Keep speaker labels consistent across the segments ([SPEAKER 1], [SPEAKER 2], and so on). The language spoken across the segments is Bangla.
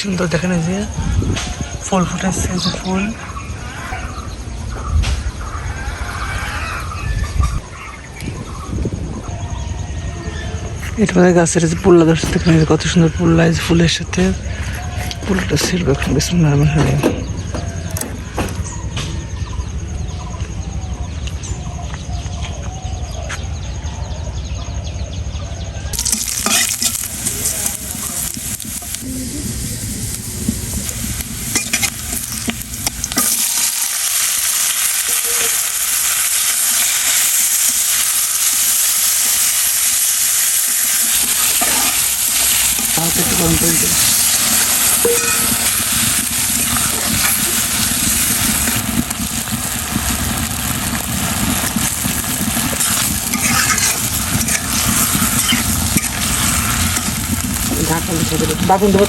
[SPEAKER 1] সুন্দর দেখেন যে ফুল ফুটেছে যে ফুল। এটা মানে গাছের যে পুল্লা ধরছে কত সুন্দর পুল্লা ফুলের সাথে পুলটা ছিল এখন বেশি হালকা একটু গরম করে দিই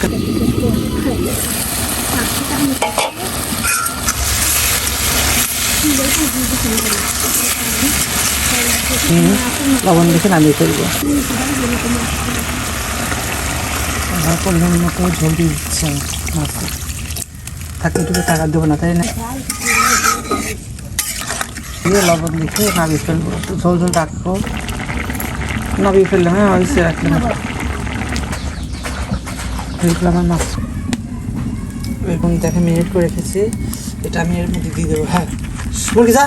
[SPEAKER 1] কেন হুম, লবণ দেখে নামিয়ে ফেলব। আমার পরিমাণ মতো ঝোল দিয়ে দিচ্ছে মাছটা থাকলে একটু টাকা দেবো না, তাই না? দিয়ে লবণ দেখে নামিয়ে ফেলব। ঝোল ঝোল রাখব। নামিয়ে ফেললাম হ্যাঁ হয়েছে রাখলাম এগুলো আমার মাছ এখন দেখে মিনিট করে রেখেছি এটা আমি এর মধ্যে দিয়ে দেবো হ্যাঁ। যা।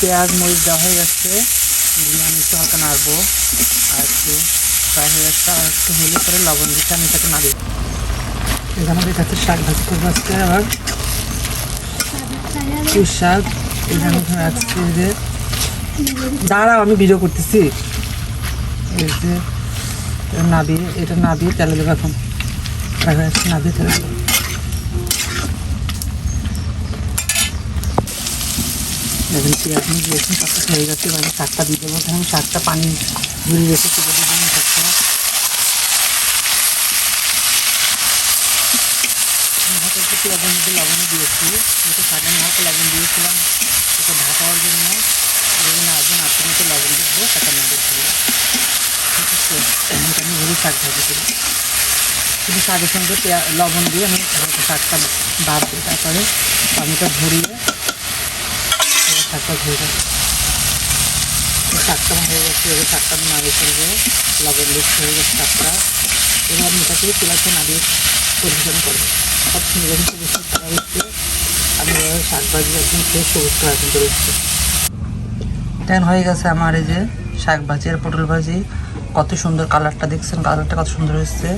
[SPEAKER 1] পেঁয়াজ, মরিচ দেওয়া হয়ে যাচ্ছে দিয়ে আমি একটু হালকা নাড়বো। আর একটু ফ্রাই হয়ে যাচ্ছে আর একটু হলে পরে লবণ দিতে আমি এটাকে নাড়ি। এখানে শাক ভাজি করব আজকে আবার। শাক? এখানে আজকে যে দাঁড়াও, আমি ভিডিও করতেছি। এই যে নাবিয়ে এটা নাবিয়ে তেলে দেবো এখন। দেখা যাচ্ছে নাবিয়ে তেলে দেবো। দেখেন পেঁয়াজ নিয়ে দিয়েছি শাকটা হয়ে যাচ্ছে, এবার শাকটা দিয়ে দেবো। আমি শাকটা পানি ঝুড়ি রেখে তুলে দিয়ে দিন শাকটা হাতে একটু পেঁয়াজের মধ্যে দিয়েছি। যেটা শাকে আমি হাতে লবণ দিয়েছিলাম, এটা ঢাকার জন্য। যদি না আসবেন আপনি মতো লবণ দিয়ে শাকটা না এটা আমি ভেবে শাক ভাজি করি। শুধু শাকের সঙ্গে লবণ দিয়ে আমি হালকা শাকটা বাদ দিই তারপরে পানিটা ভরিয়ে শাকটা আমি এটা পরিবেশন সব আমি হয়ে গেছে আমার এই যে শাক ভাজি আর পটল ভাজি। কত সুন্দর কালারটা দেখছেন? কালারটা কত সুন্দর হয়েছে।